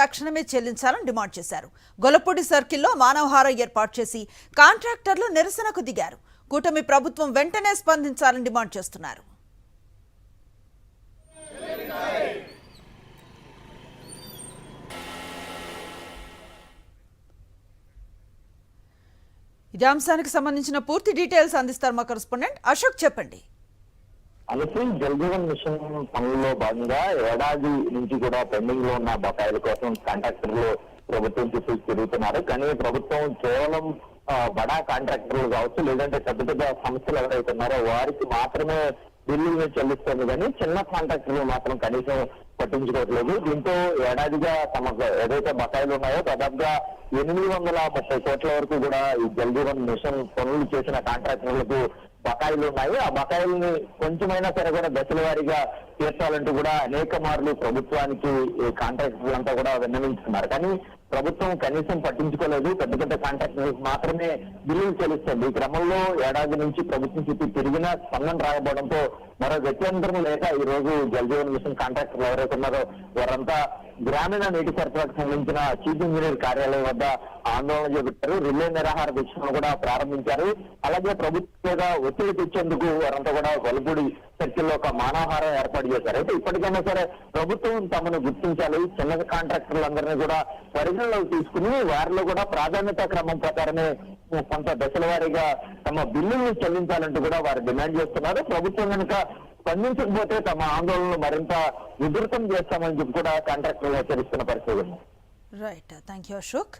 తక్షణమే చెల్లించాలని డిమాండ్ చేశారు. గొల్లపూడి సర్కిల్లో మానవహారం ఏర్పాటు చేసి కాంట్రాక్టర్లు నిరసనకు దిగారు. కూటమి ప్రభుత్వం వెంటనే స్పందించాలని డిమాండ్ చేస్తున్నారు. ఇదే అంశానికి సంబంధించిన పూర్తి డీటెయిల్స్ అందిస్తారు మా కరస్పాండెంట్ అశోక్ చెప్పండి. అలాగే జలజీవన్ మిషన్ పనుల్లో భాగంగా ఏడాది నుంచి కూడా పెండింగ్లో ఉన్న బకాయిల కోసం కాంట్రాక్టర్లు ప్రభుత్వం చుట్టూ తిరుగుతున్నారు. కానీ ప్రభుత్వం కేవలం బడా కాంట్రాక్టర్లు కావచ్చు లేదంటే పెద్ద పెద్ద సంస్థలు ఎవరైతే ఉన్నారో వారికి మాత్రమే బిల్లులు చెల్లిస్తుంది కానీ చిన్న కాంట్రాక్టర్లు మాత్రం కనీసం పట్టించుకోవట్లేదు. దీంతో ఏడాదిగా తమకు ఏదైతే బకాయిలు ఉన్నాయో దాదాపుగా ఎనిమిది వందల ముప్పై కోట్ల వరకు కూడా ఈ జలజీవన్ మిషన్ పనులు చేసిన కాంట్రాక్టర్లకు బకాయిలు ఉన్నాయి. ఆ బకాయిల్ని కొంచెమైనా సరే కూడా దశల వారీగా తీర్చాలంటూ కూడా అనేక మార్లు ప్రభుత్వానికి ఈ కాంట్రాక్టర్లు అంతా కూడా విన్నవించుకున్నారు. కానీ ప్రభుత్వం కనీసం పట్టించుకోలేదు. పెద్ద పెద్ద కాంట్రాక్టర్లకు మాత్రమే బిల్లులు చెల్లిస్తుంది. ఈ క్రమంలో ఏడాది నుంచి ప్రభుత్వం చుట్టూ తిరిగిన స్పందన రాకపోవడంతో మరో గత్యంతరం లేక ఈ రోజు జలజీవన్ మిషన్ కాంట్రాక్టర్లు ఎవరైతే ఉన్నారో వారంతా గ్రామీణ నీటి సరఫరాకు సంబంధించిన చీఫ్ ఇంజనీర్ కార్యాలయం వద్ద ఆందోళన చేపట్టారు. రిలే నిరాహార దీక్షను కూడా ప్రారంభించారు. అలాగే ప్రభుత్వం మీద ఒత్తిడి తెచ్చేందుకు వారంతా కూడా వలపూడి సర్కిల్లో ఒక మానవహారం ఏర్పాటు చేశారు. అయితే ఇప్పటికైనా సరే ప్రభుత్వం తమను గుర్తించాలి. చిన్న కాంట్రాక్టర్లందరినీ కూడా పరిగణలోకి తీసుకుని వారిలో కూడా ప్రాధాన్యత క్రమం ప్రకారమే కొంత దశల వారీగా తమ బిల్లుల్ని చెల్లించాలంటూ కూడా వారు డిమాండ్ చేస్తున్నారు. ప్రభుత్వం కనుక స్పందించకపోతే తమ ఆందోళనలు మరింత ఉధృతం చేస్తామని చెప్పి కూడా కాంట్రాక్టర్లు హెచ్చరిస్తున్న పరిస్థితి ఉంది. Right thank you Ashok